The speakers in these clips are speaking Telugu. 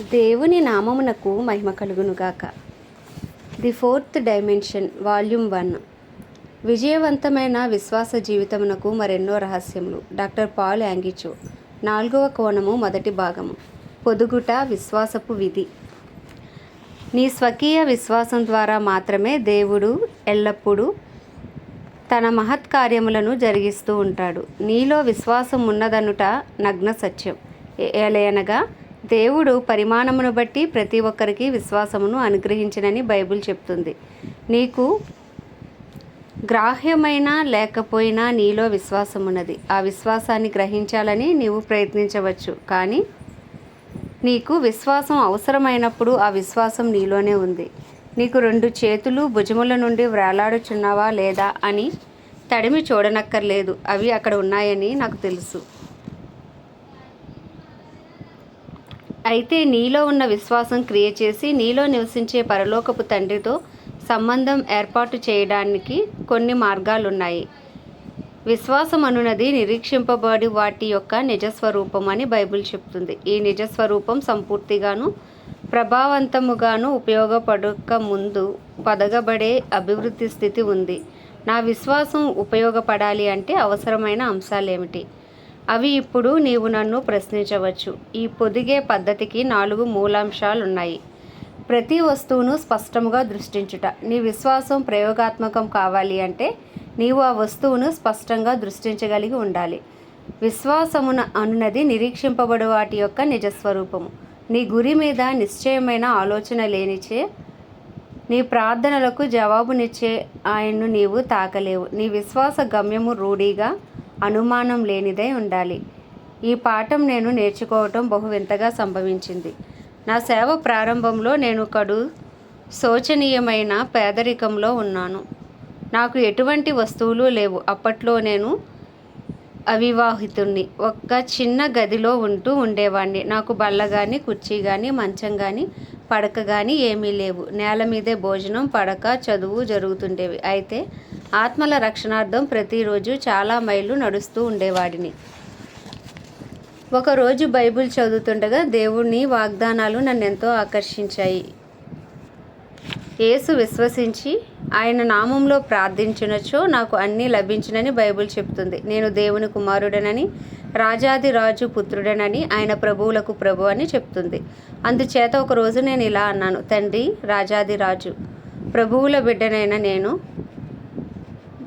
దేవుని నామమునకు మహిమ కలుగునుగాక. The fourth dimension volume one విజయవంతమైన విశ్వాస జీవితమునకు మరెన్నో రహస్యములు. Doctor Paul Yonggi Cho. నాలుగవ కోణము మొదటి భాగము. పొదుగుట విశ్వాసపు విధి. నీ స్వకీయ విశ్వాసం ద్వారా మాత్రమే దేవుడు ఎల్లప్పుడూ తన మహత్ కార్యములను జరిగిస్తూ ఉంటాడు. నీలో విశ్వాసం ఉన్నదనుట నగ్న సత్యం. ఏలయనగా దేవుడు పరిమాణమును బట్టి ప్రతి ఒక్కరికి విశ్వాసమును అనుగ్రహించినని బైబిల్ చెప్తుంది. నీకు గ్రాహ్యమైన లేకపోయినా నీలో విశ్వాసం ఉన్నది ఆ విశ్వాసాన్ని గ్రహించాలని నీవు ప్రయత్నించవచ్చు. కానీ నీకు విశ్వాసం అవసరమైనప్పుడు ఆ విశ్వాసం నీలోనే ఉంది. నీకు రెండు చేతులు భుజముల నుండి వ్రేలాడుచున్నావా లేదా అని తడిమి చూడనక్కర్లేదు. అవి అక్కడ ఉన్నాయని నాకు తెలుసు. అయితే నీలో ఉన్న విశ్వాసం క్రియ చేసి నీలో నివసించే పరలోకపు తండ్రితో సంబంధం ఏర్పాటు చేయడానికి కొన్ని మార్గాలున్నాయి. విశ్వాసం అనున్నది నిరీక్షింపబడి వాటి యొక్క నిజస్వరూపం అని బైబిల్ చెప్తుంది. ఈ నిజస్వరూపం సంపూర్తిగాను ప్రభావవంతముగాను ఉపయోగపడక ముందు పదగబడే అభివృద్ధి స్థితి ఉంది. నా విశ్వాసం ఉపయోగపడాలి అంటే అవసరమైన అంశాలేమిటి? అవి ఇప్పుడు నీవు నన్ను ప్రశ్నించవచ్చు. ఈ పొదిగే పద్ధతికి నాలుగు మూలాంశాలు ఉన్నాయి ప్రతి వస్తువును స్పష్టముగా దృష్టించుట. నీ విశ్వాసం ప్రయోగాత్మకం కావాలి అంటే నీవు ఆ వస్తువును స్పష్టంగా దృష్టించగలిగి ఉండాలి. విశ్వాసమున అనున్నది నిరీక్షింపబడు వాటి యొక్క నిజస్వరూపము. నీ గురి మీద నిశ్చయమైన ఆలోచన లేనిచే నీ ప్రార్థనలకు జవాబునిచ్చే ఆయన్ను నీవు తాకలేవు. నీ విశ్వాస గమ్యము రూఢీగా అనుమానం లేనిదై ఉండాలి. ఈ పాఠం నేను నేర్చుకోవటం బహు వింతగా సంభవించింది. నా సేవ ప్రారంభంలో నేను కడు శోచనీయమైన పేదరికంలో ఉన్నాను. నాకు ఎటువంటి వస్తువులు లేవు. అప్పట్లో నేను అవివాహితుణ్ణి. ఒక్క చిన్న గదిలో ఉంటూ ఉండేవాడిని నాకు బల్ల కానీ కుర్చీ కానీ మంచం కానీ పడక కానీ ఏమీ లేవు. నేల మీదే భోజనం పడక చదువు జరుగుతుండేవి. అయితే ఆత్మల రక్షణార్థం ప్రతిరోజు చాలా మైళ్ళు నడుస్తూ ఉండేవాడిని. ఒకరోజు బైబిల్ చదువుతుండగా దేవుని వాగ్దానాలు నన్ను ఎంతో ఆకర్షించాయి. యేసు విశ్వసించి ఆయన నామంలో ప్రార్థించినచో నాకు అన్నీ లభించినని బైబిల్ చెప్తుంది. నేను దేవుని కుమారుడనని రాజాది రాజు పుత్రుడనని ఆయన ప్రభువులకు ప్రభు అని చెప్తుంది. అందుచేత ఒకరోజు నేను ఇలా అన్నాను తండ్రి రాజాది రాజు ప్రభువుల బిడ్డనైన నేను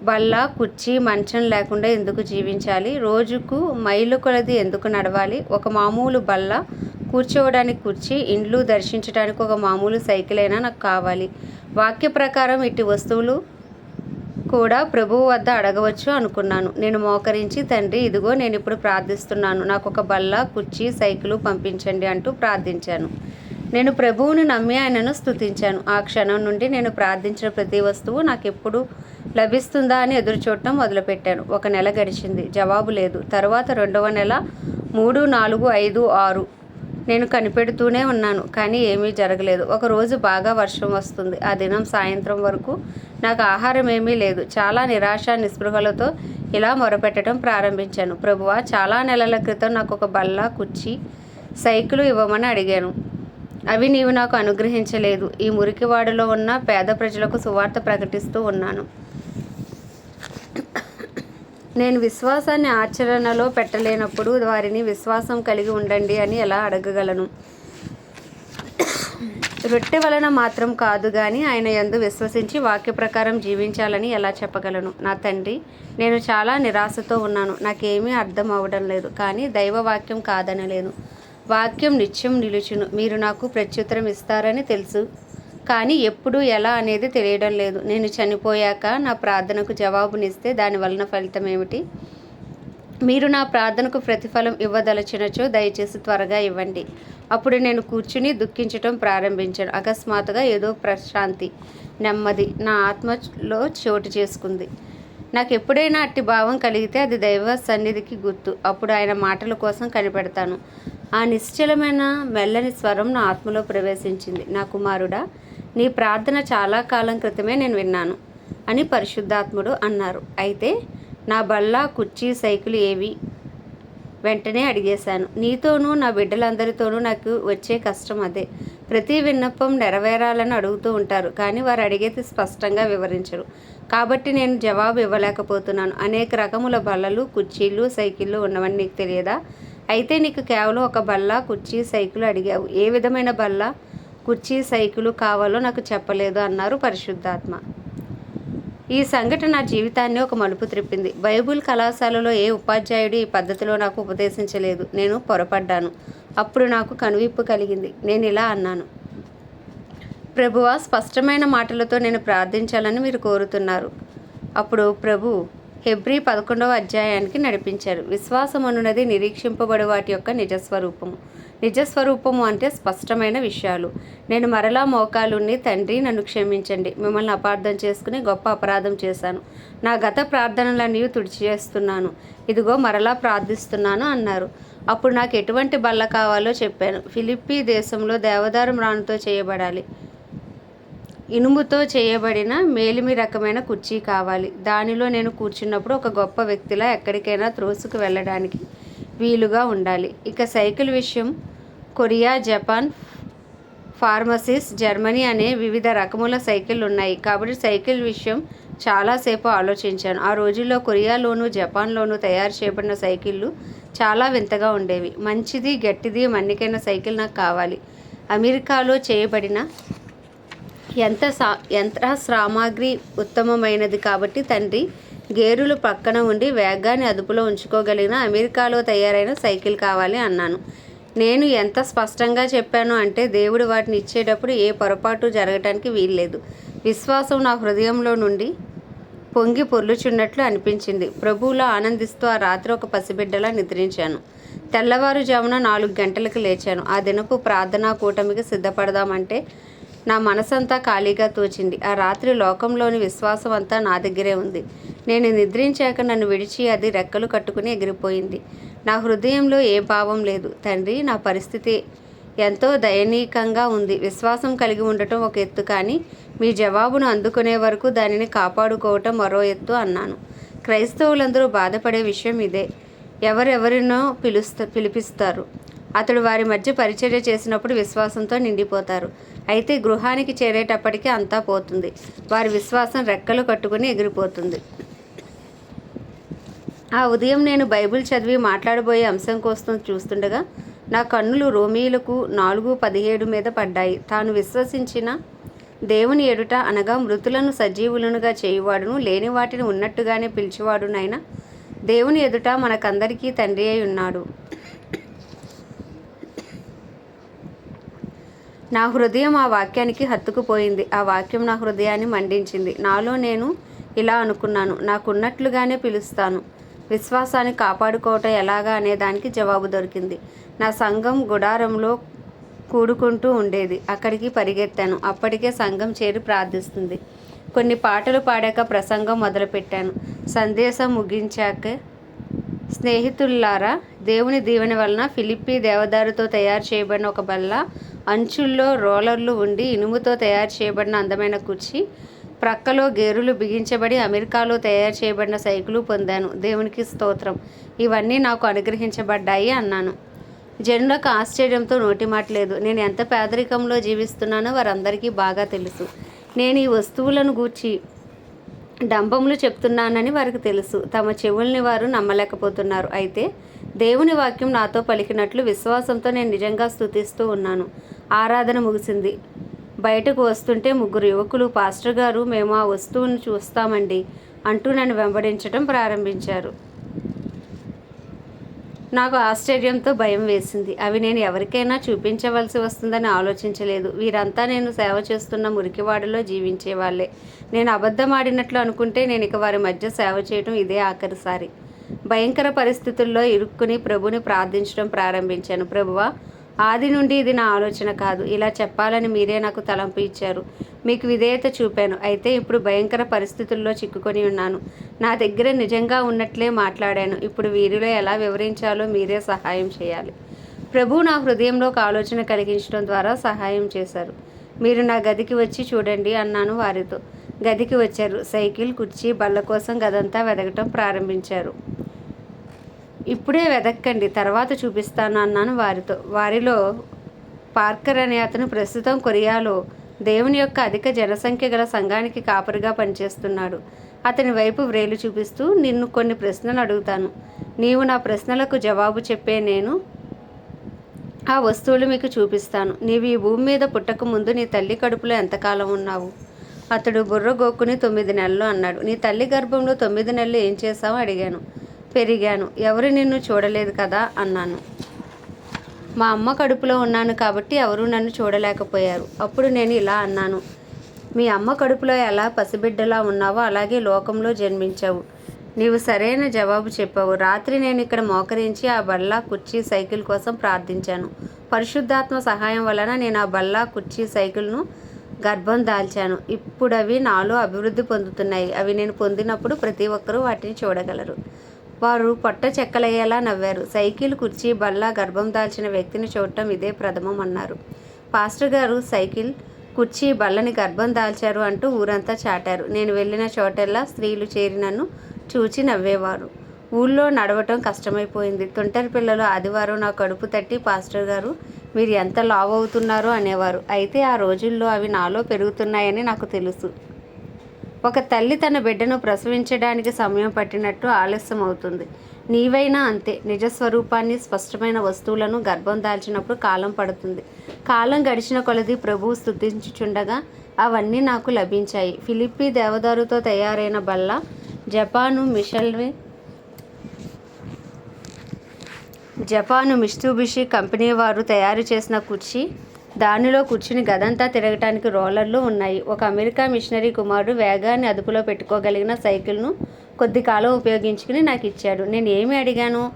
బల్ల కుర్చీ మంచం లేకుండా ఎందుకు జీవించాలి? రోజుకు మైలు కొలది ఎందుకు నడవాలి? ఒక మామూలు బల్ల కూర్చోవడానికి కుర్చీ ఇండ్లు దర్శించడానికి ఒక మామూలు సైకిల్ అయినా నాకు కావాలి. వాక్య ప్రకారం ఇటు వస్తువులు కూడా ప్రభువు వద్ద అడగవచ్చు అనుకున్నాను. నేను మోకరించి తండ్రి ఇదిగో నేను ఇప్పుడు ప్రార్థిస్తున్నాను. నాకు ఒక బల్ల కుర్చీ సైకిలు పంపించండి అంటూ ప్రార్థించాను. నేను ప్రభువును నమ్మి ఆయనను స్తుతించాను. ఆ క్షణం నుండి నేను ప్రార్థించిన ప్రతి వస్తువు నాకు ఎప్పుడు లభిస్తుందా అని ఎదురు చూడటం మొదలుపెట్టాను. ఒక నెల గడిచింది. జవాబు లేదు. తర్వాత రెండవ నెల మూడు నాలుగు ఐదు ఆరు నేను కనిపెడుతూనే ఉన్నాను కానీ ఏమీ జరగలేదు. ఒకరోజు బాగా వర్షం వస్తుంది. ఆ దినం సాయంత్రం వరకు నాకు ఆహారం ఏమీ లేదు. చాలా నిరాశ నిస్పృహలతో ఇలా మొరపెట్టడం ప్రారంభించాను. ప్రభువా చాలా నెలల క్రితం నాకు ఒక బల్ల కుర్చీ సైకిలు ఇవ్వమని అడిగాను. అవి నీవు నాకు అనుగ్రహించలేదు. ఈ మురికివాడలో ఉన్న పేద ప్రజలకు సువార్త ప్రకటిస్తూ ఉన్నాను. నేను విశ్వాసాన్ని ఆచరణలో పెట్టలేనప్పుడు వారిని విశ్వాసం కలిగి ఉండండి అని ఎలా అడగగలను? రొట్టె వలన మాత్రం కాదు కానీ ఆయన ఎందు విశ్వసించి వాక్య ప్రకారం జీవించాలని ఎలా చెప్పగలను? నా తండ్రి నేను చాలా నిరాశతో ఉన్నాను. నాకేమీ అర్థం అవ్వడం లేదు కానీ దైవవాక్యం కాదనలేను. వాక్యం నిత్యం నిలుచును. మీరు నాకు ప్రత్యుత్తరం ఇస్తారని తెలుసు. కానీ ఎప్పుడు ఎలా అనేది తెలియడం లేదు. నేను చనిపోయాక నా ప్రార్థనకు జవాబునిస్తే దాని వలన ఫలితం ఏమిటి? మీరు నా ప్రార్థనకు ప్రతిఫలం ఇవ్వదలచినచో దయచేసి త్వరగా ఇవ్వండి. అప్పుడు నేను కూర్చుని దుఃఖించటం ప్రారంభించాను. అకస్మాత్తుగా ఏదో ప్రశాంతి నెమ్మది నా ఆత్మలో చోటు చేసుకుంది. నాకు ఎప్పుడైనా అట్టి భావం కలిగితే అది దైవ సన్నిధికి గుర్తు. అప్పుడు ఆయన మాటల కోసం కనిపెడతాను. ఆ నిశ్చలమైన మెల్లని స్వరం నా ఆత్మలో ప్రవేశించింది. నా కుమారుడా నీ ప్రార్థన చాలా కాలం క్రితమే నేను విన్నాను అని పరిశుద్ధాత్ముడు అన్నారు. అయితే నా బల్ల కుర్చీ సైకిల్ ఏవి? వెంటనే అడిగేశాను. నీతోనూ నా బిడ్డలందరితోనూ నాకు వచ్చే కష్టం అదే. ప్రతి విన్నపం నెరవేరాలని అడుగుతూ ఉంటారు కానీ వారు అడిగేది స్పష్టంగా వివరించరు. కాబట్టి నేను జవాబు ఇవ్వలేకపోతున్నాను. అనేక రకముల బల్లలు కుర్చీలు సైకిళ్ళు ఉన్నవని నీకు తెలియదా? అయితే నీకు కేవలం ఒక బల్ల కుర్చీ సైకిల్ అడిగావు. ఏ విధమైన బల్ల? కుర్చీ సైకిలు కావాలో నాకు చెప్పలేదు అన్నారు పరిశుద్ధాత్మ. ఈ సంఘటన నా జీవితాన్ని ఒక మలుపు త్రిప్పింది బైబుల్ కళాశాలలో ఏ ఉపాధ్యాయుడు ఈ పద్ధతిలో నాకు ఉపదేశించలేదు. నేను పొరపడ్డాను. అప్పుడు నాకు కనువిప్పు కలిగింది. నేను ఇలా అన్నాను. ప్రభువా స్పష్టమైన మాటలతో నేను ప్రార్థించాలని మీరు కోరుతున్నారు. అప్పుడు ప్రభు హెబ్రీ పదకొండవ అధ్యాయానికి నడిపించారు విశ్వాసం అనున్నది నిరీక్షింపబడి వాటి యొక్క నిజస్వరూపము. నిజస్వరూపము అంటే స్పష్టమైన విషయాలు. నేను మరలా మోకాలుని తండ్రి నన్ను క్షమించండి. మిమ్మల్ని అపార్థం చేసుకుని గొప్ప అపరాధం చేశాను. నా గత ప్రార్థనలన్నీ తుడిచేస్తున్నాను ఇదిగో మరలా ప్రార్థిస్తున్నాను అన్నారు. అప్పుడు నాకు ఎటువంటి బల్ల కావాలో చెప్పాను. ఫిలిప్పీ దేశంలో దేవదారు రాణుతో చేయబడాలి. ఇనుముతో చేయబడిన మేలిమి రకమైన కుర్చీ కావాలి. దానిలో నేను కూర్చున్నప్పుడు ఒక గొప్ప వ్యక్తిలా ఎక్కడికైనా త్రోసుకు వెళ్ళడానికి వీలుగా ఉండాలి. ఇక సైకిల్ విషయం కొరియా జపాన్ ఫార్మసీస్ జర్మనీ అనే వివిధ రకముల సైకిళ్ళు ఉన్నాయి. కాబట్టి సైకిల్ విషయం చాలాసేపు ఆలోచించాను. ఆ రోజుల్లో కొరియాలోను జపాన్లోను తయారు చేయబడిన సైకిళ్ళు చాలా వింతగా ఉండేవి. మంచిది గట్టిది మన్నికైన సైకిల్ నాకు కావాలి. అమెరికాలో చేయబడిన ఎంత సా యంత్ర సామాగ్రి ఉత్తమమైనది కాబట్టి తండ్రి గేరులు పక్కన ఉండి వేగాన్ని అదుపులో ఉంచుకోగలిగిన అమెరికాలో తయారైన సైకిల్ కావాలి అన్నాను. నేను ఎంత స్పష్టంగా చెప్పాను అంటే దేవుడు వాటిని ఇచ్చేటప్పుడు ఏ పొరపాటు జరగటానికి వీల్లేదు. విశ్వాసం నా హృదయంలో నుండి పొంగి పొర్లుచున్నట్లు అనిపించింది. ప్రభువులో ఆనందిస్తూ ఆ రాత్రి ఒక పసిబిడ్డలా నిద్రించాను. తెల్లవారుజామున నాలుగు గంటలకు లేచాను. ఆ దినపు ప్రార్థనా కూటమికి సిద్ధపడదామంటే నా మనసంతా ఖాళీగా తోచింది. ఆ రాత్రి లోకంలోని విశ్వాసం అంతా నా దగ్గరే ఉంది. నేను నిద్రించాక నన్ను విడిచి అది రెక్కలు కట్టుకుని ఎగిరిపోయింది. నా హృదయంలో ఏ భావం లేదు. తండ్రి నా పరిస్థితి ఎంతో దయనీయంగా ఉంది. విశ్వాసం కలిగి ఉండటం ఒక ఎత్తు కానీ మీ జవాబును అందుకునే వరకు దానిని కాపాడుకోవటం మరో ఎత్తు అన్నాను. క్రైస్తవులందరూ బాధపడే విషయం ఇదే. ఎవరెవరినో పిలుస్త పిలిపిస్తారు. అతడు వారి మధ్య పరిచర్య చేసినప్పుడు విశ్వాసంతో నిండిపోతారు. అయితే గృహానికి చేరేటప్పటికీ అంతా పోతుంది. వారి విశ్వాసం రెక్కలు కట్టుకుని ఎగిరిపోతుంది. ఆ ఉదయం నేను బైబిల్ చదివి మాట్లాడబోయే అంశం కోసం చూస్తుండగా నా కన్నులు రోమీలకు నాలుగు పదిహేడు మీద పడ్డాయి. తాను విశ్వసించిన దేవుని ఎదుట అనగా మృతులను సజీవులనుగా చేయువాడును లేని వాటిని ఉన్నట్టుగానే పిలిచేవాడునైనా దేవుని ఎదుట మనకందరికీ తండ్రి అయి ఉన్నాడు. నా హృదయం ఆ వాక్యానికి హత్తుకుపోయింది. ఆ వాక్యం నా హృదయాన్ని మండించింది. నాలో నేను ఇలా అనుకున్నాను. నాకున్నట్లుగానే పిలుస్తాను. విశ్వాసాన్ని కాపాడుకోవటం ఎలాగా అనే దానికి జవాబు దొరికింది. నా సంఘం గుడారంలో కూడుకుంటూ ఉండేది. అక్కడికి పరిగెత్తాను. అప్పటికే సంఘం చేరి ప్రార్థిస్తుంది. కొన్ని పాటలు పాడాక ప్రసంగం మొదలుపెట్టాను. సందేశం ముగించాక స్నేహితుల్లారా దేవుని దీవెన వలన ఫిలిప్పి దేవదారుతో తయారు చేయబడిన ఒక బల్ల అంచుల్లో రోలర్లు ఉండి ఇనుముతో తయారు చేయబడిన అందమైన కుర్చీ ప్రక్కలో గేరులు బిగించబడి అమెరికాలో తయారు చేయబడిన సైకిలు పొందాను. దేవునికి స్తోత్రం. ఇవన్నీ నాకు అనుగ్రహించబడ్డాయి అన్నాను. జనులకు ఆశ్చర్యంతో నోటి మాట లేదు. నేను ఎంత పేదరికంలో జీవిస్తున్నానో వారందరికీ బాగా తెలుసు. నేను ఈ వస్తువులను గూర్చి డంబములు చెప్తున్నానని వారికి తెలుసు. తమ చెవుల్ని వారు నమ్మలేకపోతున్నారు. అయితే దేవుని వాక్యం నాతో పలికినట్లు విశ్వాసంతో నేను నిజంగా స్థుతిస్తూ ఉన్నాను. ఆరాధన ముగిసింది. బయటకు వస్తుంటే ముగ్గురు యువకులు పాస్టర్ గారు మేము ఆ వస్తువును చూస్తామండి అంటూ నన్ను వెంబడించడం ప్రారంభించారు. నాకు ఆశ్చర్యంతో భయం వేసింది. అవి నేను ఎవరికైనా చూపించవలసి వస్తుందని ఆలోచించలేదు. వీరంతా నేను సేవ చేస్తున్న మురికివాడలో జీవించే వాళ్ళే నేను అబద్ధం ఆడినట్లు అనుకుంటే నేను ఇక వారి మధ్య సేవ చేయడం ఇదే ఆఖరిసారి. భయంకర పరిస్థితుల్లో ఇరుక్కుని ప్రభుని ప్రార్థించడం ప్రారంభించాను. ప్రభువా ఆది నుండి ఇది నా ఆలోచన కాదు. ఇలా చెప్పాలని మీరే నాకు తలంపు ఇచ్చారు. మీకు విధేయత చూపాను. అయితే ఇప్పుడు భయంకర పరిస్థితుల్లో చిక్కుకొని ఉన్నాను. నా దగ్గర నిజంగా ఉన్నట్లే మాట్లాడాను. ఇప్పుడు వీరిలో ఎలా వివరించాలో మీరే సహాయం చేయాలి. ప్రభు నా హృదయంలో ఒక ఆలోచన కలిగించడం ద్వారా సహాయం చేశారు. మీరు నా గదికి వచ్చి చూడండి అన్నాను వారితో. గదికి వచ్చారు. సైకిల్ కుర్చీ బల్ల కోసం గదంతా వెదగటం ప్రారంభించారు. ఇప్పుడే వెదక్కండి తర్వాత చూపిస్తాను అన్నాను వారితో. వారిలో పార్కర్ అనే అతను ప్రస్తుతం కొరియాలో దేవుని యొక్క అధిక జనసంఖ్య గల సంఘానికి కాపరిగా పనిచేస్తున్నాడు. అతని వైపు వ్రేలు చూపిస్తూ నిన్ను కొన్ని ప్రశ్నలు అడుగుతాను. నీవు నా ప్రశ్నలకు జవాబు చెప్పే నేను ఆ వస్తువులు మీకు చూపిస్తాను. నీవు ఈ భూమి మీద పుట్టక ముందు నీ తల్లి కడుపులో ఎంతకాలం ఉన్నావు? అతడు బుర్ర గోక్కుని తొమ్మిది నెలలు అన్నాడు. నీ తల్లి గర్భంలో తొమ్మిది నెలలు ఏం చేశావో? అడిగాను. పెరిగాను. ఎవరు నిన్ను చూడలేదు కదా? అన్నాను. మా అమ్మ కడుపులో ఉన్నాను కాబట్టి ఎవరూ నన్ను చూడలేకపోయారు. అప్పుడు నేను ఇలా అన్నాను. మీ అమ్మ కడుపులో ఎలా పసిబిడ్డలా ఉన్నావో అలాగే లోకంలో జన్మించావు. నీవు సరైన జవాబు చెప్పావు. రాత్రి నేను ఇక్కడ మోకరించి ఆ బల్ల కుర్చీ సైకిల్ కోసం ప్రార్థించాను. పరిశుద్ధాత్మ సహాయం వలన నేను ఆ బల్లా కుర్చీ సైకిల్ను గర్భం దాల్చాను. ఇప్పుడు అవి నాలో అభివృద్ధి పొందుతున్నాయి. అవి నేను పొందినప్పుడు ప్రతి ఒక్కరూ వాటిని చూడగలరు. వారు పొట్ట చెక్కలయ్యేలా నవ్వారు. సైకిల్ కుర్చీ బల్ల గర్భం దాల్చిన వ్యక్తిని చూడటం ఇదే ప్రథమం అన్నారు. పాస్టర్ గారు సైకిల్ కుర్చీ బల్లని గర్భం దాల్చారు అంటూ ఊరంతా చాటారు. నేను వెళ్ళిన చోటెల్లా స్త్రీలు చేరి నన్ను చూచి నవ్వేవారు. ఊళ్ళో నడవటం కష్టమైపోయింది. తుంటరి పిల్లలు ఆదివారం నా కడుపు తట్టి పాస్టర్ గారు మీరు ఎంత లావ్ అవుతున్నారో? అనేవారు. అయితే ఆ రోజుల్లో అవి నాలో పెరుగుతున్నాయని నాకు తెలుసు. ఒక తల్లి తన బిడ్డను ప్రసవించడానికి సమయం పట్టినట్టు ఆలస్యం అవుతుంది నీవైనా అంతే నిజస్వరూపాన్ని స్పష్టమైన వస్తువులను గర్భం దాల్చినప్పుడు కాలం పడుతుంది. కాలం గడిచిన కొలది ప్రభువు స్తుతించుచుండగా అవన్నీ నాకు లభించాయి. ఫిలిప్పి దేవదారుతో తయారైన బల్ల జపాను మిషల్వే జపాను మిస్టూబిషి కంపెనీ వారు తయారు చేసిన కుర్చీ దానిలో కూర్చుని గదంతా తిరగటానికి రోలర్లు ఉన్నాయి. ఒక అమెరికా మిషనరీ కుమారుడు వేగాన్ని అదుపులో పెట్టుకోగలిగిన సైకిల్ను కొద్ది కాలం ఉపయోగించుకుని నాకు ఇచ్చాడు. నేను ఏమి అడిగాను?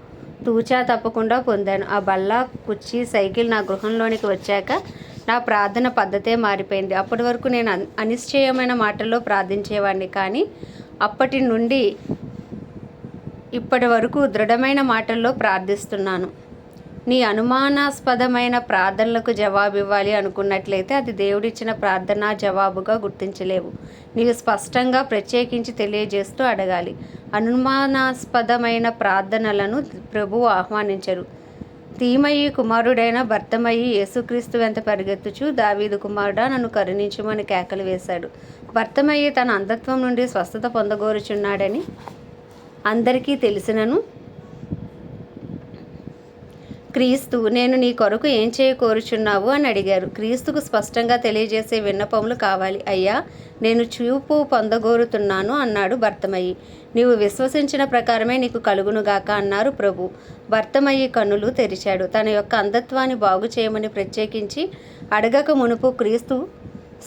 తూచా తప్పకుండా పొందాను. ఆ బల్ల కుర్చీ సైకిల్ నా గృహంలోనికి వచ్చాక నా ప్రార్థన పద్ధతే మారిపోయింది. అప్పటి వరకు నేను అన్- అనిశ్చయమైన మాటల్లో ప్రార్థించేవాడిని కానీ అప్పటి నుండి ఇప్పటి వరకు దృఢమైన మాటల్లో ప్రార్థిస్తున్నాను. నీ అనుమానాస్పదమైన ప్రార్థనలకు జవాబు ఇవ్వాలి అనుకున్నట్లయితే అది దేవుడిచ్చిన ప్రార్థన జవాబుగా గుర్తించలేవు. నీవు స్పష్టంగా ప్రత్యేకించి తెలియజేస్తూ అడగాలి. అనుమానాస్పదమైన ప్రార్థనలను ప్రభువు ఆహ్వానించరు. తీమయ్యి కుమారుడైన భర్తమయ్యి యేసుక్రీస్తు వెంట పరిగెత్తుచు దావీదు కుమారుడా నన్ను కరుణించుమని కేకలు వేశాడు. భర్తమయ్యి తన అంధత్వం నుండి స్వస్థత పొందగోరుచున్నాడని అందరికీ తెలిసినను. క్రీస్తు నేను నీ కొరకు ఏం చేయకోరుచున్నావు? అని అడిగారు. క్రీస్తుకు స్పష్టంగా తెలియజేసే విన్నపములు కావాలి. అయ్యా నేను చూపు పొందగోరుతున్నాను అన్నాడు భర్తమయ్యి. నీవు విశ్వసించిన ప్రకారమే నీకు కలుగునుగాక అన్నారు ప్రభు. భర్తమయ్యి కన్నులు తెరిచాడు. తన యొక్క అంధత్వాన్ని బాగు చేయమని ప్రత్యేకించి అడగక మునుపు క్రీస్తు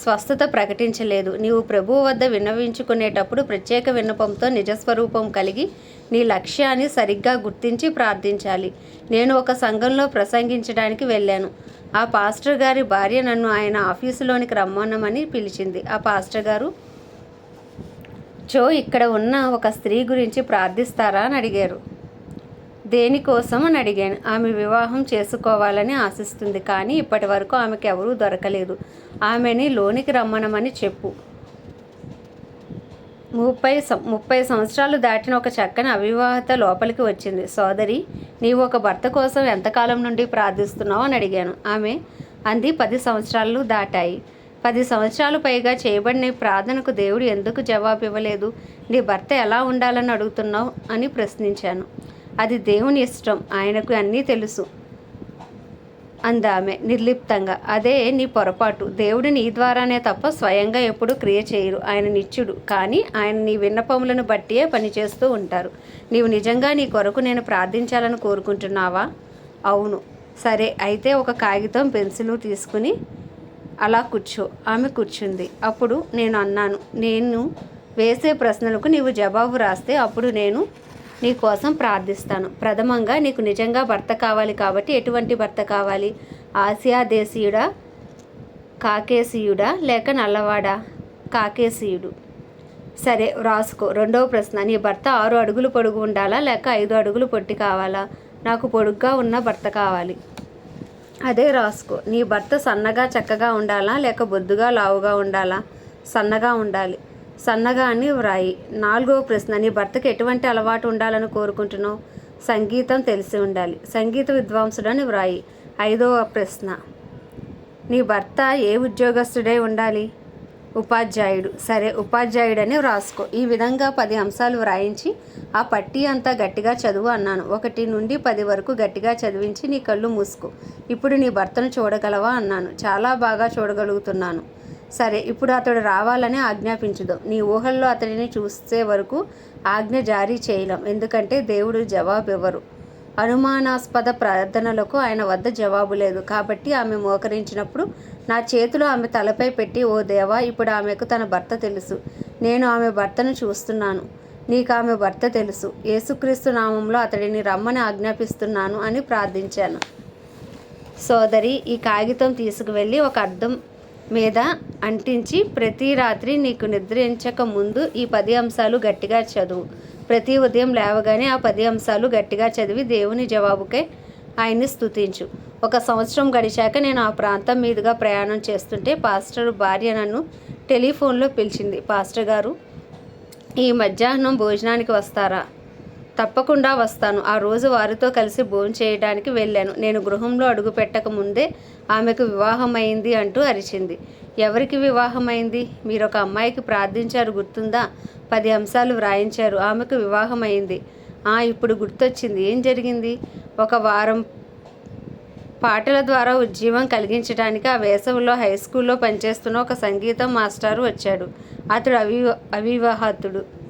స్వస్థత ప్రకటించలేదు. నీవు ప్రభువు వద్ద విన్నవించుకునేటప్పుడు ప్రత్యేక విన్నపంతో నిజస్వరూపం కలిగి నీ లక్ష్యాన్ని సరిగ్గా గుర్తించి ప్రార్థించాలి. నేను ఒక సంఘంలో ప్రసంగించడానికి వెళ్ళాను. ఆ పాస్టర్ గారి భార్య నన్ను ఆయన ఆఫీసులోనికి రమ్మనమని పిలిచింది. ఆ పాస్టర్ గారు చో ఇక్కడ ఉన్న ఒక స్త్రీ గురించి ప్రార్థిస్తారా? అని అడిగారు. దేనికోసం? అని అడిగాను. ఆమె వివాహం చేసుకోవాలని ఆశిస్తుంది కానీ ఇప్పటి వరకు ఆమెకు ఎవరూ దొరకలేదు. ఆమెని లోనికి రమ్మనమని చెప్పు. ముప్పై సం- ముప్పై సంవత్సరాలు దాటిన ఒక చక్కని అవివాహిత లోపలికి వచ్చింది. సోదరి నీవు ఒక భర్త కోసం ఎంతకాలం నుండి ప్రార్థిస్తున్నావు అని అడిగాను. ఆమె అంది పది సంవత్సరాలు దాటాయి. పది సంవత్సరాలు పైగా చేయబడిన ప్రార్థనకు దేవుడు ఎందుకు జవాబు ఇవ్వలేదు నీ భర్త ఎలా ఉండాలని అడుగుతున్నావు అని ప్రశ్నించాను. అది దేవుని ఇష్టం. ఆయనకు అన్నీ తెలుసు. అందామె నిర్లిప్తంగా. అదే నీ పొరపాటు. దేవుడు నీ ద్వారానే తప్ప స్వయంగా ఎప్పుడు క్రియ చేయరు. ఆయన నిత్యుడు. కానీ ఆయన నీ విన్నపములను బట్టియే పనిచేస్తూ ఉంటారు. నీవు నిజంగా నీ కొరకు నేను ప్రార్థించాలని కోరుకుంటున్నావా? అవును. సరే. అయితే ఒక కాగితం పెన్సిల్ తీసుకుని అలా కూర్చో. ఆమె కూర్చుంది. అప్పుడు నేను అన్నాను నేను వేసే ప్రశ్నలకు నీవు జవాబు రాస్తే అప్పుడు నేను నీ కోసం ప్రార్థిస్తాను. ప్రథమంగా నీకు నిజంగా భర్త కావాలి కాబట్టి ఎటువంటి భర్త కావాలి? ఆసియా దేశీయుడా? కాకేసీయుడా లేక నల్లవాడా? కాకేసీయుడు సరే రాసుకో. రెండవ ప్రశ్న. నీ భర్త ఆరు అడుగులు పొడుగు ఉండాలా? లేక ఐదు అడుగులు పొట్టి కావాలా? నాకు పొడుగ్గా ఉన్న భర్త కావాలి. అదే రాసుకో. నీ భర్త సన్నగా చక్కగా ఉండాలా? లేక బొద్దుగా లావుగా ఉండాలా? సన్నగా ఉండాలి. సన్నగా అని వ్రాయి. నాలుగవ ప్రశ్న నీ భర్తకు ఎటువంటి అలవాటు ఉండాలని కోరుకుంటున్నావు? సంగీతం తెలిసి ఉండాలి. సంగీత విద్వాంసుడని వ్రాయి. ఐదవ ప్రశ్న నీ భర్త ఏ ఉద్యోగస్తుడై ఉండాలి? ఉపాధ్యాయుడు. సరే ఉపాధ్యాయుడు అని వ్రాసుకో. ఈ విధంగా పది అంశాలు వ్రాయించి ఆ పట్టి అంతా గట్టిగా చదువు అన్నాను. ఒకటి నుండి పది వరకు గట్టిగా చదివించి నీ కళ్ళు మూసుకో. ఇప్పుడు నీ భర్తను చూడగలవా? అన్నాను. చాలా బాగా చూడగలుగుతున్నాను. సరే ఇప్పుడు అతడు రావాలని ఆజ్ఞాపించదు నీ ఊహల్లో అతడిని చూసే వరకు ఆజ్ఞ జారీ చేయలేం. ఎందుకంటే దేవుడు జవాబు ఇవ్వరు అనుమానాస్పద ప్రార్థనలకు ఆయన వద్ద జవాబు లేదు. కాబట్టి ఆమె మోకరించినప్పుడు నా చేతిలో ఆమె తలపై పెట్టి ఓ దేవా ఇప్పుడు ఆమెకు తన భర్త తెలుసు. నేను ఆమె భర్తను చూస్తున్నాను. నీకు ఆమె భర్త తెలుసు. యేసుక్రీస్తు నామంలో అతడిని రమ్మని ఆజ్ఞాపిస్తున్నాను అని ప్రార్థించాను. సోదరి ఈ కాగితం తీసుకువెళ్ళి ఒక అర్థం మీద అంటించి ప్రతి రాత్రి నీకు నిద్రించక ముందు ఈ పది అంశాలు గట్టిగా చదువు. ప్రతి ఉదయం లేవగానే ఆ పది అంశాలు గట్టిగా చదివి దేవుని జవాబుకే ఆయన్ని స్తుతించు. ఒక సంవత్సరం గడిచాక నేను ఆ ప్రాంతం మీదుగా ప్రయాణం చేస్తుంటే పాస్టర్ భార్య నన్ను టెలిఫోన్లో పిలిచింది. పాస్టర్ గారు ఈ మధ్యాహ్నం భోజనానికి వస్తారా? తప్పకుండా వస్తాను. ఆ రోజు వారితో కలిసి భోంచేయడానికి వెళ్ళాను. నేను గృహంలో అడుగు పెట్టక ముందే ఆమెకు వివాహమైంది అంటూ అరిచింది. ఎవరికి వివాహమైంది? మీరు ఒక అమ్మాయికి ప్రార్థించారు గుర్తుందా? పది అంశాలు వ్రాయించారు. ఆమెకు వివాహమైంది. ఆ ఇప్పుడు గుర్తొచ్చింది. ఏం జరిగింది? ఒక వారం పాటల ద్వారా ఉజ్జీవం కలిగించడానికి ఆ వేసవిలో హై స్కూల్లో పనిచేస్తున్న ఒక సంగీతం మాస్టారు వచ్చాడు. అతడు అవి అవివాహాతుడు.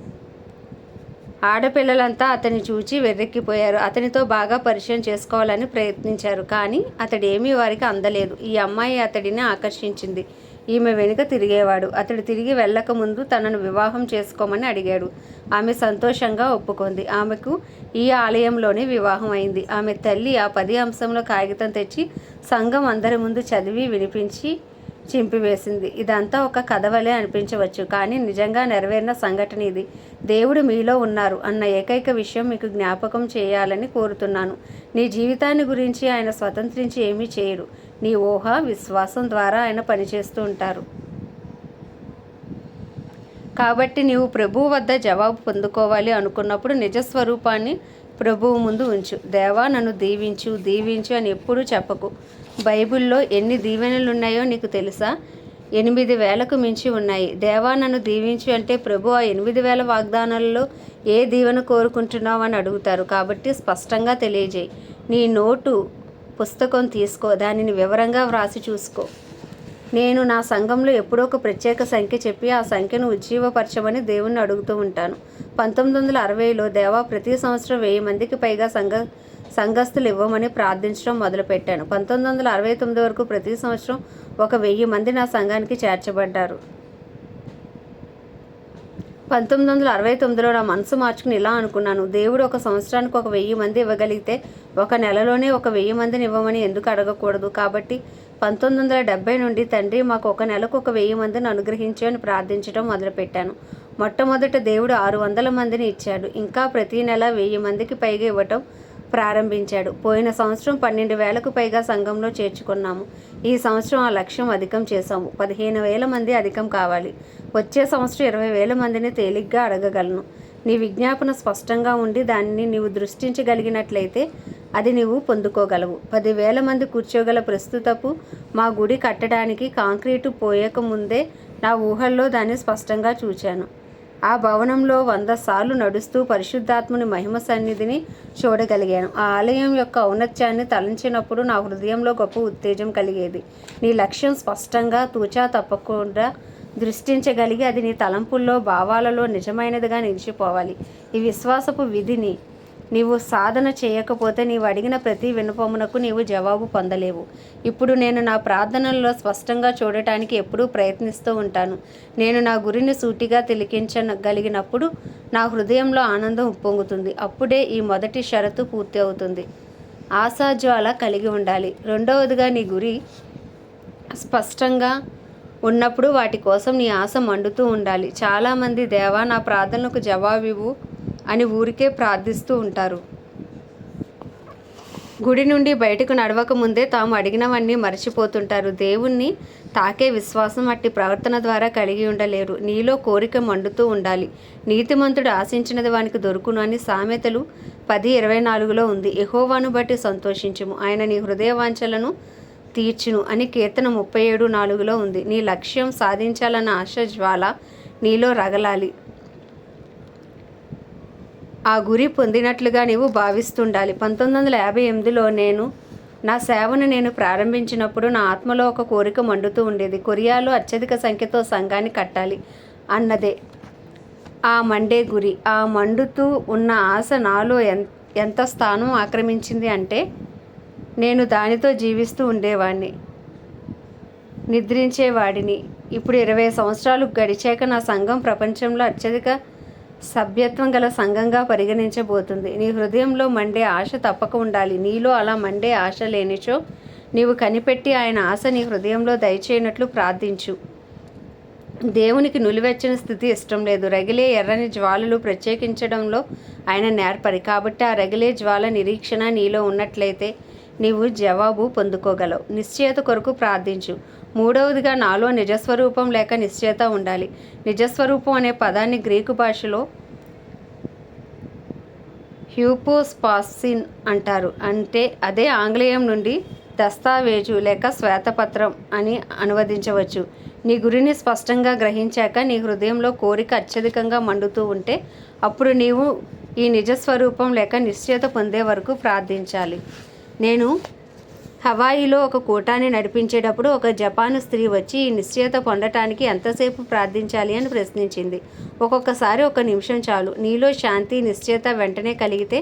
ఆడపిల్లలంతా అతన్ని చూచి వెర్రెక్కిపోయారు అతనితో బాగా పరిచయం చేసుకోవాలని ప్రయత్నించారు కానీ అతడేమీ వారికి అందలేదు. ఈ అమ్మాయి అతడిని ఆకర్షించింది. ఈమె వెనుక తిరిగేవాడు. అతడు తిరిగి వెళ్ళకముందు తనను వివాహం చేసుకోమని అడిగాడు. ఆమె సంతోషంగా ఒప్పుకుంది. ఆమెకు ఈ ఆలయంలోనే వివాహం అయింది. ఆమె తల్లి ఆ పది అంశంలో కాగితం తెచ్చి సంఘం అందరి ముందు చదివి వినిపించి చింపివేసింది. ఇదంతా ఒక కథ వలె అనిపించవచ్చు కానీ నిజంగా నెరవేరిన సంఘటన ఇది. దేవుడు మీలో ఉన్నారు అన్న ఏకైక విషయం మీకు జ్ఞాపకం చేయాలని కోరుతున్నాను. నీ జీవితాన్ని గురించి ఆయన స్వతంత్రించి ఏమీ చేయడు. నీ ఊహ విశ్వాసం ద్వారా ఆయన పనిచేస్తూ ఉంటారు. కాబట్టి నీవు ప్రభువు వద్ద జవాబు పొందుకోవాలి అనుకున్నప్పుడు నిజ స్వరూపాన్ని ప్రభువు ముందు ఉంచు. దేవా నన్ను దీవించు దీవించు అని ఎప్పుడూ చెప్పకు. బైబిల్లో ఎన్ని దీవెనలు ఉన్నాయో నీకు తెలుసా? ఎనిమిది వేలకు మించి ఉన్నాయి. దేవా నన్ను దీవించు అంటే ప్రభు ఆ ఎనిమిది వేల వాగ్దానాలలో ఏ దీవెన కోరుకుంటున్నావు అని అడుగుతారు. కాబట్టి స్పష్టంగా తెలియజేయి. నీ నోటు పుస్తకం తీసుకో. దానిని వివరంగా వ్రాసి చూసుకో. నేను నా సంఘంలో ఎప్పుడో ఒక ప్రత్యేక సంఖ్య చెప్పి ఆ సంఖ్యను ఉజ్జీవపరచమని దేవుణ్ణి అడుగుతూ ఉంటాను. పంతొమ్మిది వందల అరవైలో దేవా ప్రతి సంవత్సరం వెయ్యి మందికి పైగా సంఘ సంఘస్థులు ఇవ్వమని ప్రార్థించడం మొదలుపెట్టాను. పంతొమ్మిది వందల అరవై తొమ్మిది వరకు ప్రతి సంవత్సరం ఒక వెయ్యి మంది నా సంఘానికి చేర్చబడ్డారు. పంతొమ్మిది వందల అరవై తొమ్మిదిలో నా మనసు మార్చుకుని ఇలా అనుకున్నాను దేవుడు ఒక సంవత్సరానికి ఒక వెయ్యి మంది ఇవ్వగలిగితే ఒక నెలలోనే ఒక వెయ్యి మందిని ఇవ్వమని ఎందుకు అడగకూడదు? కాబట్టి పంతొమ్మిది వందల డెబ్బై నుండి తండ్రి మాకు ఒక నెలకు ఒక వెయ్యి మందిని అనుగ్రహించు అని ప్రార్థించడం మొదలుపెట్టాను. మొట్టమొదట దేవుడు ఆరు వందల మందిని ఇచ్చాడు. ఇంకా ప్రతి నెల వెయ్యి మందికి పైగా ఇవ్వటం ప్రారంభించాడు. పోయిన సంవత్సరం పన్నెండు వేలకు పైగా సంఘంలో చేర్చుకున్నాము. ఈ సంవత్సరం ఆ లక్ష్యం అధికం చేశాము. పదిహేను వేల మంది అధికం కావాలి. వచ్చే సంవత్సరం ఇరవై వేల మందిని తేలిగ్గా అడగగలను. నీ విజ్ఞాపన స్పష్టంగా ఉండి దానిని నీవు దృష్టించగలిగినట్లయితే అది నీవు పొందుకోగలవు. పదివేల మంది కూర్చోగల ప్రస్తుతపు మా గుడి కట్టడానికి కాంక్రీటు పోయక ముందే నా ఊహల్లో దాన్ని స్పష్టంగా చూచాను. ఆ భవనంలో వంద సార్లు నడుస్తూ పరిశుద్ధాత్ముని మహిమ సన్నిధిని చూడగలిగాను. ఆ ఆలయం యొక్క ఔన్నత్యాన్ని తలంచినప్పుడు నా హృదయంలో గొప్ప ఉత్తేజం కలిగేది. నీ లక్ష్యం స్పష్టంగా తూచా తప్పకుండా దృష్టించగలిగి అది నీ తలంపుల్లో భావాలలో నిజమైనదిగా నిలిచిపోవాలి. ఈ విశ్వాసపు విధిని నీవు సాధన చేయకపోతే నీవు అడిగిన ప్రతి వినపమునకు నీవు జవాబు పొందలేవు. ఇప్పుడు నేను నా ప్రార్థనల్లో స్పష్టంగా చూడటానికి ఎప్పుడూ ప్రయత్నిస్తూ ఉంటాను. నేను నా గురిని సూటిగా తిలికించగలిగినప్పుడు నా హృదయంలో ఆనందం ఉప్పొంగుతుంది. అప్పుడే ఈ మొదటి షరతు పూర్తి అవుతుంది. ఆశాజ్వాల కలిగి ఉండాలి. రెండవదిగా నీ గురి స్పష్టంగా ఉన్నప్పుడు వాటి కోసం నీ ఆశ మండుతూ ఉండాలి. చాలామంది దేవా నా ప్రార్థనలకు జవాబివ్వు. అని ఊరికే ప్రార్థిస్తూ ఉంటారు. గుడి నుండి బయటకు నడవక ముందే తాము అడిగినవన్నీ మర్చిపోతుంటారు. దేవుణ్ణి తాకే విశ్వాసం అట్టి ప్రవర్తన ద్వారా కలిగి ఉండలేరు. నీలో కోరిక మండుతూ ఉండాలి. నీతిమంతుడు ఆశించినది వానికి దొరుకును అని సామెతలు పది ఇరవై నాలుగులో ఉంది. ఎహోవాను బట్టి సంతోషించుము. ఆయన నీ హృదయ వాంఛలను తీర్చును అని కీర్తన ముప్పై ఏడు నాలుగులో ఉంది. నీ లక్ష్యం సాధించాలన్న ఆశ జ్వాల నీలో రగలాలి. ఆ గురి పొందినట్లుగా నీవు భావిస్తుండాలి. పంతొమ్మిది వందల యాభై ఎనిమిదిలో నేను నా సేవను నేను ప్రారంభించినప్పుడు నా ఆత్మలో ఒక కోరిక మండుతూ ఉండేది. కొరియాలో అత్యధిక సంఖ్యతో సంఘాన్ని కట్టాలి అన్నదే. ఆ మండే గురి. ఆ మండుతూ ఉన్న ఆశ నాలో ఎన్ ఎంత స్థానం ఆక్రమించింది అంటే నేను దానితో జీవిస్తూ ఉండేవాడిని నిద్రించేవాడిని. ఇప్పుడు ఇరవై సంవత్సరాలు గడిచాక నా సంఘం ప్రపంచంలో అత్యధిక సభ్యత్వం గల సంఘంగా పరిగణించబోతుంది. నీ హృదయంలో మండే ఆశ తప్పక ఉండాలి. నీలో అలా మండే ఆశ లేనిచో నీవు కనిపెట్టి ఆయన ఆశ నీ హృదయంలో దయచేయనట్లు ప్రార్థించు. దేవునికి నులివెచ్చని స్థితి ఇష్టం లేదు. రగిలే ఎర్రని జ్వాలలు ప్రత్యేకించడంలో ఆయన నేర్పరి. కాబట్టి ఆ రగిలే జ్వాల నిరీక్షణ నీలో ఉన్నట్లయితే నీవు జవాబు పొందుకోగలవు. నిశ్చయత కొరకు ప్రార్థించు. మూడవదిగా నాలో నిజస్వరూపం లేక నిశ్చయత ఉండాలి. నిజస్వరూపం అనే పదాన్ని గ్రీకు భాషలో హ్యూపోస్పాసిన్ అంటారు. అంటే అదే ఆంగ్లేయం నుండి దస్తావేజు లేక శ్వేతపత్రం అని అనువదించవచ్చు. నీ గురిని స్పష్టంగా గ్రహించాక నీ హృదయంలో కోరిక అత్యధికంగా మండుతూ ఉంటే అప్పుడు నీవు ఈ నిజస్వరూపం లేక నిశ్చయత పొందే వరకు ప్రార్థించాలి. నేను హవాయిలో ఒక కూటాన్ని నడిపించేటప్పుడు ఒక జపాను స్త్రీ వచ్చి ఈ నిశ్చయత పొందటానికి ఎంతసేపు ప్రార్థించాలి అని ప్రశ్నించింది. ఒక్కొక్కసారి ఒక నిమిషం చాలు. నీలో శాంతి నిశ్చయత వెంటనే కలిగితే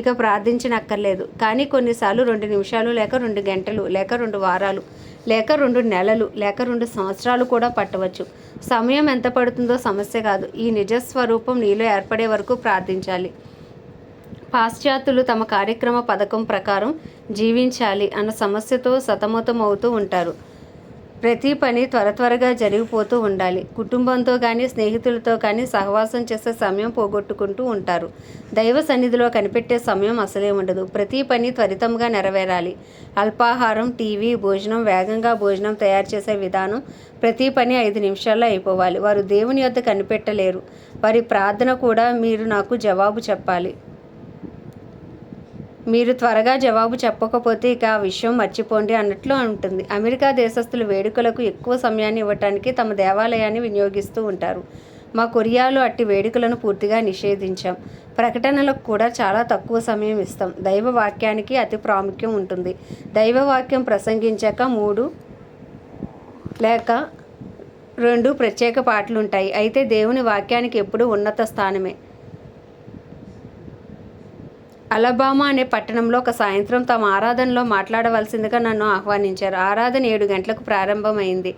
ఇక ప్రార్థించనక్కర్లేదు. కానీ కొన్నిసార్లు రెండు నిమిషాలు లేక రెండు గంటలు లేక రెండు వారాలు లేక రెండు నెలలు లేక రెండు సంవత్సరాలు కూడా పట్టవచ్చు. సమయం ఎంత పడుతుందో సమస్య కాదు. ఈ నిజస్వరూపం నీలో ఏర్పడే వరకు ప్రార్థించాలి. పాశ్చాత్యులు తమ కార్యక్రమ పథకం ప్రకారం జీవించాలి అన్న సమస్యతో సతమతం అవుతూ ఉంటారు. ప్రతి పని త్వర త్వరగా జరిగిపోతూ ఉండాలి. కుటుంబంతో కానీ స్నేహితులతో కానీ సహవాసం చేసే సమయం పోగొట్టుకుంటూ ఉంటారు. దైవ సన్నిధిలో కనిపెట్టే సమయం అసలే ఉండదు. ప్రతి పని త్వరితంగా నెరవేరాలి. అల్పాహారం టీవీ భోజనం వేగంగా భోజనం తయారు చేసే విధానం ప్రతి పని ఐదు నిమిషాల్లో అయిపోవాలి. వారు దేవుని యొద్ద కనిపెట్టలేరు. వారి ప్రార్థన కూడా మీరు నాకు జవాబు చెప్పాలి. మీరు త్వరగా జవాబు చెప్పకపోతే ఇక ఆ విషయం మర్చిపోండి అన్నట్లు ఉంటుంది. అమెరికా దేశస్తులు వేడుకలకు ఎక్కువ సమయాన్ని ఇవ్వటానికి తమ దేవాలయాన్ని వినియోగిస్తూ ఉంటారు. మా కొరియాలో అట్టి వేడుకలను పూర్తిగా నిషేధించాం. ప్రకటనలకు కూడా చాలా తక్కువ సమయం ఇస్తాం. దైవ వాక్యానికి అతి ప్రాముఖ్యం ఉంటుంది. దైవ వాక్యం ప్రసంగించాక మూడు లేక రెండు ప్రత్యేక పాటలు ఉంటాయి అయితే దేవుని వాక్యానికి ఎప్పుడూ ఉన్నత స్థానమే. అలబామా అనే పట్టణంలో ఒక సాయంత్రం తమ ఆరాధనలో మాట్లాడవలసిందిగా నన్ను ఆహ్వానించారు. ఆరాధన ఏడు గంటలకు ప్రారంభమైంది.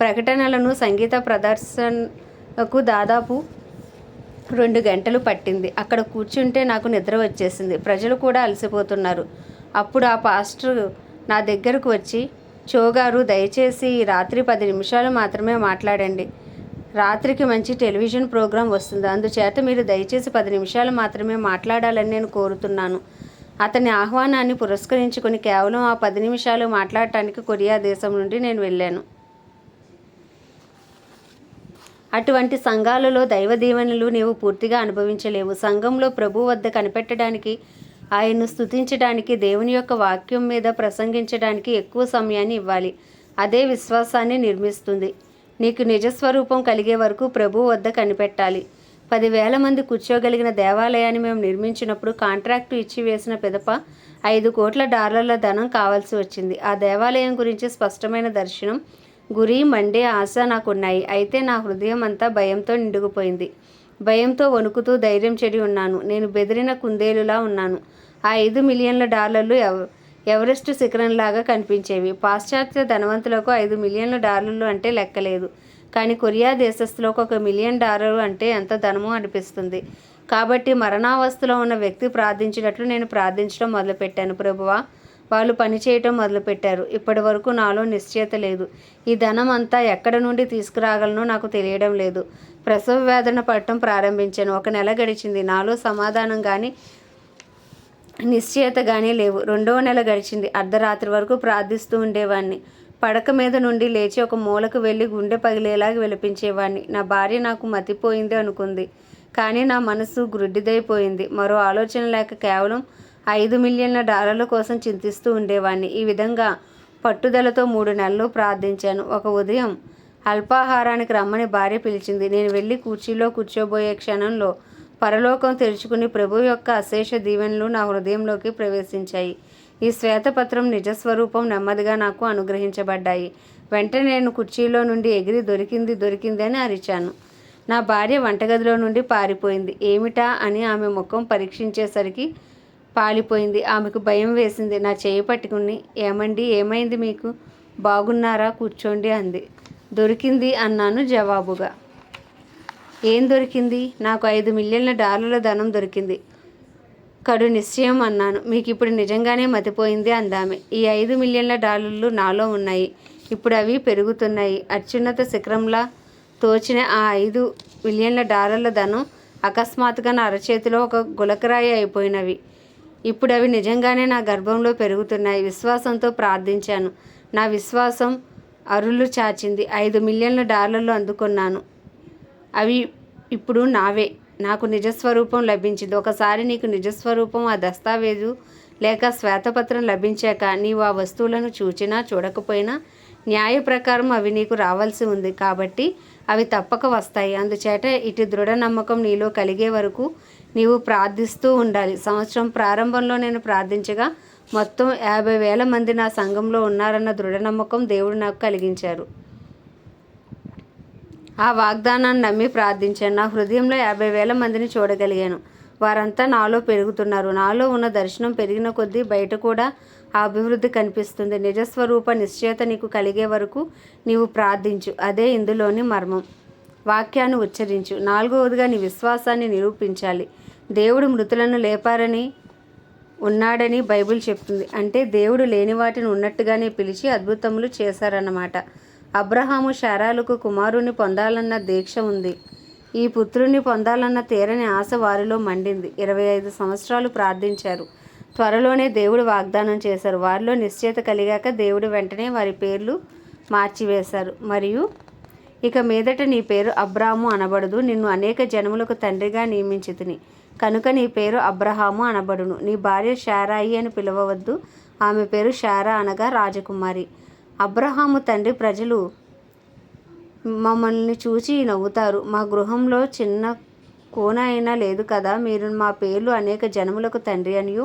ప్రకటనలను సంగీత ప్రదర్శనకు దాదాపు రెండు గంటలు పట్టింది. అక్కడ కూర్చుంటే నాకు నిద్ర వచ్చేసింది. ప్రజలు కూడా అలసిపోతున్నారు. అప్పుడు ఆ పాస్టర్ నా దగ్గరకు వచ్చి చోగారు దయచేసి రాత్రి పది నిమిషాలు మాత్రమే మాట్లాడండి. రాత్రికి మంచి టెలివిజన్ ప్రోగ్రాం వస్తుంది. అందుచేత మీరు దయచేసి పది నిమిషాలు మాత్రమే మాట్లాడాలని నేను కోరుతున్నాను. అతని ఆహ్వానాన్ని పురస్కరించుకొని కేవలం ఆ పది నిమిషాలు మాట్లాడటానికి కొరియా దేశం నుండి నేను వెళ్ళాను. అటువంటి సంఘాలలో దైవ దీవెనలు నీవు పూర్తిగా అనుభవించలేవు. సంఘంలో ప్రభు వద్ద కనిపెట్టడానికి ఆయన్ను స్తుతించడానికి దేవుని యొక్క వాక్యం మీద ప్రసంగించడానికి ఎక్కువ సమయాన్ని ఇవ్వాలి. అదే విశ్వాసాన్ని నిర్మిస్తుంది. నీకు నిజస్వరూపం కలిగే వరకు ప్రభు వద్ద కనిపెట్టాలి. పదివేల మంది కూర్చోగలిగిన దేవాలయాన్ని మేము నిర్మించినప్పుడు కాంట్రాక్టు ఇచ్చి వేసిన పిదప ఐదు కోట్ల డాలర్ల ధనం కావాల్సి వచ్చింది. ఆ దేవాలయం గురించి స్పష్టమైన దర్శనం గురి మండే ఆశ నాకున్నాయి. అయితే నా హృదయం అంతా భయంతో నిండుకుపోయింది. భయంతో వణుకుతూ ధైర్యం చెడి ఉన్నాను. నేను బెదిరిన కుందేలులా ఉన్నాను. ఆ ఐదు మిలియన్ల డాలర్లు ఎవ ఎవరెస్ట్ శిఖరంలాగా కనిపించేవి. పాశ్చాత్య ధనవంతులకు ఐదు మిలియన్ల డాలర్లు అంటే లెక్కలేదు. కానీ కొరియా దేశస్థులకు ఒక మిలియన్ డాలర్లు అంటే ఎంత ధనమో అనిపిస్తుంది. కాబట్టి మరణావస్థలో ఉన్న వ్యక్తి ప్రార్థించినట్లు నేను ప్రార్థించడం మొదలుపెట్టాను ప్రభువా. వాళ్ళు పనిచేయటం మొదలుపెట్టారు. ఇప్పటి వరకు నాలో నిశ్చయత లేదు. ఈ ధనం అంతా ఎక్కడ నుండి తీసుకురాగలనో నాకు తెలియడం లేదు. ప్రసవ వేదన పడటం ప్రారంభించాను. ఒక నెల గడిచింది. నాలో సమాధానం కానీ నిశ్చయతగానే లేవు. రెండవ నెల గడిచింది. అర్ధరాత్రి వరకు ప్రార్థిస్తూ ఉండేవాడిని పడక మీద నుండి లేచి ఒక మూలకు వెళ్ళి గుండె పగిలేలాగా విలపించేవాడిని నా భార్య నాకు మతిపోయింది అనుకుంది. కానీ నా మనసు గ్రుడ్డిదైపోయింది. మరో ఆలోచన లేక కేవలం ఐదు మిలియన్ల డాలర్ల కోసం చింతిస్తూ ఉండేవాడిని ఈ విధంగా పట్టుదలతో మూడు నెలలు ప్రార్థించాను. ఒక ఉదయం అల్పాహారానికి రమ్మని భార్య పిలిచింది. నేను వెళ్ళి కుర్చీలో కూర్చోబోయే క్షణంలో పరలోకం తెరుచుకుని ప్రభు యొక్క అశేష దీవెనలు నా హృదయంలోకి ప్రవేశించాయి. ఈ శ్వేతపత్రం నిజస్వరూపం నెమ్మదిగా నాకు అనుగ్రహించబడ్డాయి. వెంటనే నేను కుర్చీలో నుండి ఎగిరి దొరికింది దొరికింది అని అరిచాను. నా భార్య వంటగదిలో నుండి పారిపోయింది. ఏమిటా అని ఆమె ముఖం పరీక్షించేసరికి పాలిపోయింది. ఆమెకు భయం వేసింది. నా చేయి పట్టుకుని ఏమండి ఏమైంది మీకు? బాగున్నారా? కూర్చోండి అంది. దొరికింది అన్నాను జవాబుగా. ఏం దొరికింది? నాకు ఐదు మిలియన్ల డాలర్ల ధనం దొరికింది. కడు నిశ్చయం అన్నాను. మీకు ఇప్పుడు నిజంగానే మతిపోయింది అందామె. ఈ ఐదు మిలియన్ల డాలర్లు నాలో ఉన్నాయి. ఇప్పుడు అవి పెరుగుతున్నాయి. అత్యున్నత శిఖరంలా తోచిన ఆ ఐదు మిలియన్ల డాలర్ల ధనం అకస్మాత్తుగా నా అరచేతిలో ఒక గులకరాయి అయిపోయినవి. ఇప్పుడు అవి నిజంగానే నా గర్భంలో పెరుగుతున్నాయి. విశ్వాసంతో ప్రార్థించాను. నా విశ్వాసం అరులు చాచింది. ఐదు మిలియన్ల డాలర్లు అందుకున్నాను. అవి ఇప్పుడు నావే. నాకు నిజస్వరూపం లభించింది. ఒకసారి నీకు నిజస్వరూపం ఆ దస్తావేజు లేక శ్వేతపత్రం లభించాక నీవు ఆ వస్తువులను చూచినా చూడకపోయినా న్యాయ ప్రకారం అవి నీకు రావాల్సి ఉంది కాబట్టి అవి తప్పక వస్తాయి. అందుచేత ఇటు దృఢ నమ్మకం నీలో కలిగే వరకు నీవు ప్రార్థిస్తూ ఉండాలి. సంవత్సరం ప్రారంభంలో నేను ప్రార్థించగా మొత్తం యాభై వేల మంది నా సంఘంలో ఉన్నారన్న దృఢ నమ్మకం దేవుడు నాకు కలిగించారు. ఆ వాగ్దానాన్ని నమ్మి ప్రార్థించాను. నా హృదయంలో యాభై వేల మందిని చూడగలిగాను. వారంతా నాలో పెరుగుతున్నారు. నాలో ఉన్న దర్శనం పెరిగిన కొద్దీ బయట కూడా ఆ అభివృద్ధి కనిపిస్తుంది. నిజస్వరూప నిశ్చయత నీకు కలిగే వరకు నీవు ప్రార్థించు. అదే ఇందులోని మర్మం. వాక్యాన్ని ఉచ్చరించు. నాలుగవదిగా నీ విశ్వాసాన్ని నిరూపించాలి. దేవుడు మృతులను లేపారని ఉన్నాడని బైబిల్ చెప్తుంది. అంటే దేవుడు లేని వాటిని ఉన్నట్టుగానే పిలిచి అద్భుతములు చేశారన్నమాట. అబ్రహాము శారాలకు కుమారుని పొందాలన్న దీక్ష ఉంది. ఈ పుత్రుని పొందాలన్న తీరని ఆశ వారిలో మండింది. ఇరవై ఐదు సంవత్సరాలు ప్రార్థించారు. త్వరలోనే దేవుడు వాగ్దానం చేశారు. వారిలో నిశ్చయత కలిగాక దేవుడు వెంటనే వారి పేర్లు మార్చివేశారు. మరియు ఇక మీదట నీ పేరు అబ్రాము అనబడదు. నిన్ను అనేక జనములకు తండ్రిగా నియమించితిని కనుక నీ పేరు అబ్రహాము అనబడును. నీ భార్య షారాయి అని పిలవవద్దు. ఆమె పేరు షారా అనగా రాజకుమారి. అబ్రహాము తండ్రి ప్రజలు మమ్మల్ని చూచి నవ్వుతారు. మా గృహంలో చిన్న కోన అయినా లేదు కదా మీరు మా పేర్లు అనేక జనములకు తండ్రి అనియు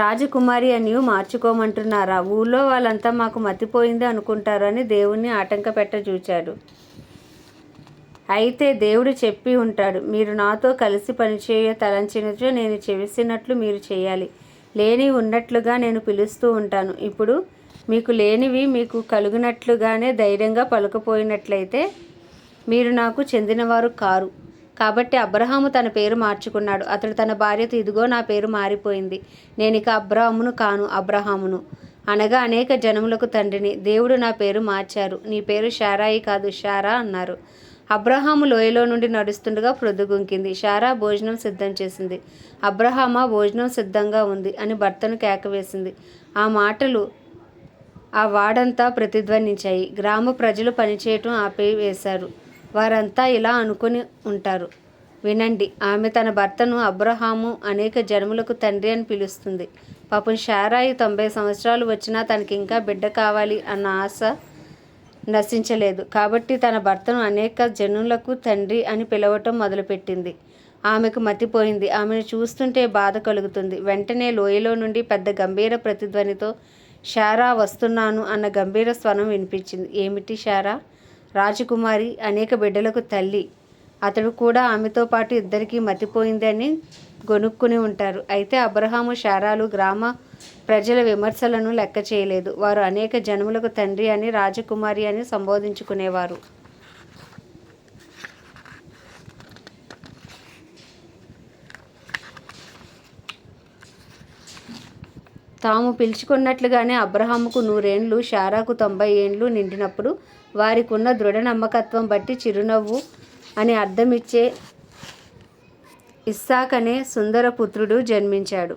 రాజకుమారి అనియు మార్చుకోమంటున్నారా? ఊళ్ళో వాళ్ళంతా మాకు మతిపోయింది అనుకుంటారు అని దేవుణ్ణి ఆటంక పెట్ట చూచాడు అయితే దేవుడు చెప్పి ఉంటాడు మీరు నాతో కలిసి పనిచేయ తలంచినచో నేను చెవిసినట్లు మీరు చేయాలి. లేని ఉన్నట్లుగా నేను పిలుస్తూ ఉంటాను. ఇప్పుడు మీకు లేనివి మీకు కలుగునట్లుగానే ధైర్యంగా పలుకపోయినట్లయితే మీరు నాకు చెందినవారు కారు. కాబట్టి అబ్రహాము తన పేరు మార్చుకున్నాడు. అతడు తన భార్యతో ఇదిగో నా పేరు మారిపోయింది. నేను ఇక అబ్రహామును కాను అబ్రహామును. అనగా అనేక జనములకు తండ్రిని. దేవుడు నా పేరు మార్చారు. నీ పేరు షారాయి కాదు షారా అన్నారు. అబ్రహాము లోయలో నుండి నడుస్తుండగా ప్రొద్దుగుంకింది షారా భోజనం సిద్ధం చేసింది. అబ్రహామా భోజనం సిద్ధంగా ఉంది అని భర్తను కేకవేసింది. ఆ మాటలు ఆ వాడంతా ప్రతిధ్వనించాయి. గ్రామ ప్రజలు పనిచేయటం ఆపివేశారు. వారంతా ఇలా అనుకుని ఉంటారు. వినండి ఆమె తన భర్తను అబ్రహాము అనేక జన్మలకు తండ్రి అని పిలుస్తుంది. పాపం షారాయి తొంభై సంవత్సరాలు వచ్చినా తనకి ఇంకా బిడ్డ కావాలి అన్న ఆశ నశించలేదు. కాబట్టి తన భర్తను అనేక జనులకు తండ్రి అని పిలవటం మొదలుపెట్టింది. ఆమెకు మతిపోయింది ఆమెను చూస్తుంటే బాధ కలుగుతుంది. వెంటనే లోయలో నుండి పెద్ద గంభీర ప్రతిధ్వనితో షారా వస్తున్నాను అన్న గంభీర స్వరం వినిపించింది. ఏమిటి షారా రాజకుమారి అనేక బిడ్డలకు తల్లి. అతడు కూడా ఆమెతో పాటు ఇద్దరికీ మతిపోయిందని గొనుక్కుని ఉంటారు. అయితే అబ్రహాము షారాలు గ్రామ ప్రజల విమర్శలను లెక్క చేయలేదు. వారు అనేక జన్మలకు తండ్రి అని రాజకుమారి అని సంబోధించుకునేవారు. తాము పిలుచుకున్నట్లుగానే అబ్రహాముకు నూరేండ్లు షారాకు తొంభై ఏండ్లు నిండినప్పుడు వారికున్న దృఢ నమ్మకత్వం బట్టి చిరునవ్వు అని అర్థమిచ్చే ఇస్సాక్ అనే సుందర పుత్రుడు జన్మించాడు.